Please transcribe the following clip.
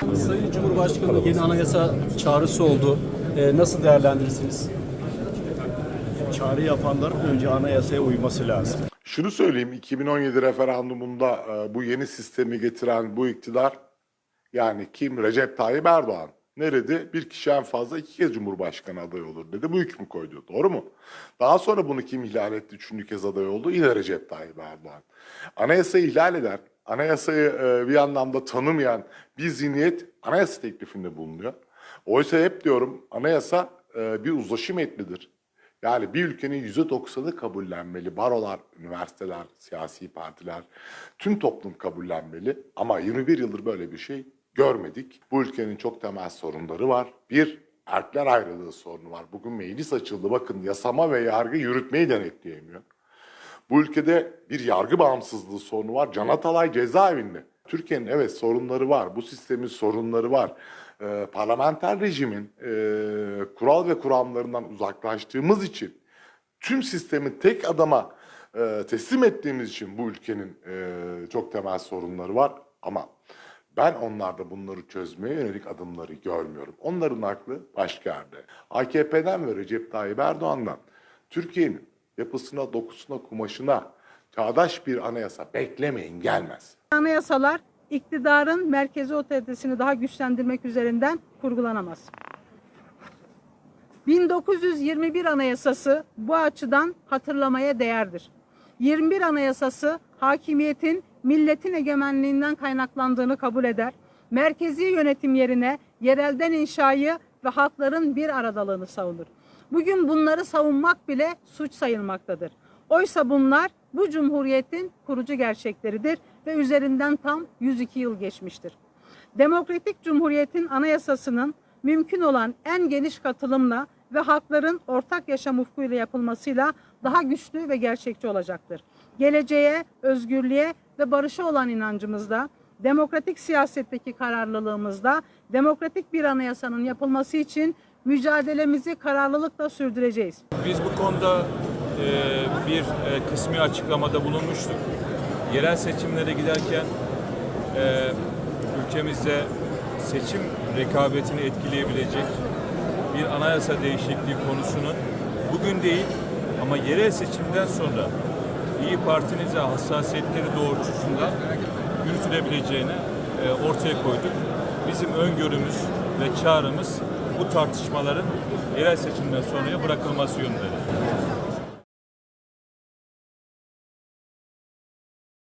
Sayın Cumhurbaşkanı yeni anayasa çağrısı oldu. Ee, nasıl değerlendirirsiniz? Çağrı yapanların önce anayasaya uyması lazım. Şunu söyleyeyim 2017 referandumunda e, bu yeni sistemi getiren bu iktidar yani kim Recep Tayyip Erdoğan ne dedi? Bir kişi en fazla iki kez Cumhurbaşkanı adayı olur dedi. Bu hükmü koydu. Doğru mu? Daha sonra bunu kim ihlal etti? Üçüncü kez aday oldu. Yine Recep Tayyip Erdoğan. Anayasayı ihlal eden, anayasayı e, bir anlamda tanımayan bir zihniyet anayasa teklifinde bulunuyor. Oysa hep diyorum anayasa e, bir uzlaşı metnidir. Yani bir ülkenin yüzde doksanı kabullenmeli. Barolar, üniversiteler, siyasi partiler, tüm toplum kabullenmeli. Ama 21 yıldır böyle bir şey görmedik. Bu ülkenin çok temel sorunları var. Bir, erkler ayrılığı sorunu var. Bugün meclis açıldı. Bakın yasama ve yargı yürütmeyi denetleyemiyor. Bu ülkede bir yargı bağımsızlığı sorunu var. Can Atalay cezaevinde. Türkiye'nin evet sorunları var. Bu sistemin sorunları var. Ee, parlamenter rejimin e, kural ve kuramlarından uzaklaştığımız için tüm sistemi tek adama e, teslim ettiğimiz için bu ülkenin e, çok temel sorunları var. Ama ben onlarda bunları çözmeye yönelik adımları görmüyorum. Onların aklı başka yerde. AKP'den ve Recep Tayyip Erdoğan'dan Türkiye'nin yapısına, dokusuna, kumaşına çağdaş bir anayasa beklemeyin gelmez. Anayasalar iktidarın merkezi otoritesini daha güçlendirmek üzerinden kurgulanamaz. 1921 Anayasası bu açıdan hatırlamaya değerdir. 21 Anayasası hakimiyetin milletin egemenliğinden kaynaklandığını kabul eder. Merkezi yönetim yerine yerelden inşayı ve halkların bir aradalığını savunur. Bugün bunları savunmak bile suç sayılmaktadır. Oysa bunlar bu cumhuriyetin kurucu gerçekleridir ve üzerinden tam 102 yıl geçmiştir. Demokratik Cumhuriyet'in anayasasının mümkün olan en geniş katılımla ve halkların ortak yaşam ufkuyla yapılmasıyla daha güçlü ve gerçekçi olacaktır. Geleceğe, özgürlüğe ve barışa olan inancımızda, demokratik siyasetteki kararlılığımızda, demokratik bir anayasanın yapılması için mücadelemizi kararlılıkla sürdüreceğiz. Biz bu konuda e, bir e, kısmi açıklamada bulunmuştuk. Yerel seçimlere giderken e, ülkemizde seçim rekabetini etkileyebilecek bir anayasa değişikliği konusunun bugün değil ama yerel seçimden sonra İyi Parti'nize hassasiyetleri doğrultusunda yürütülebileceğini e, ortaya koyduk. Bizim öngörümüz ve çağrımız bu tartışmaların yerel seçimden sonraya bırakılması yönündedir.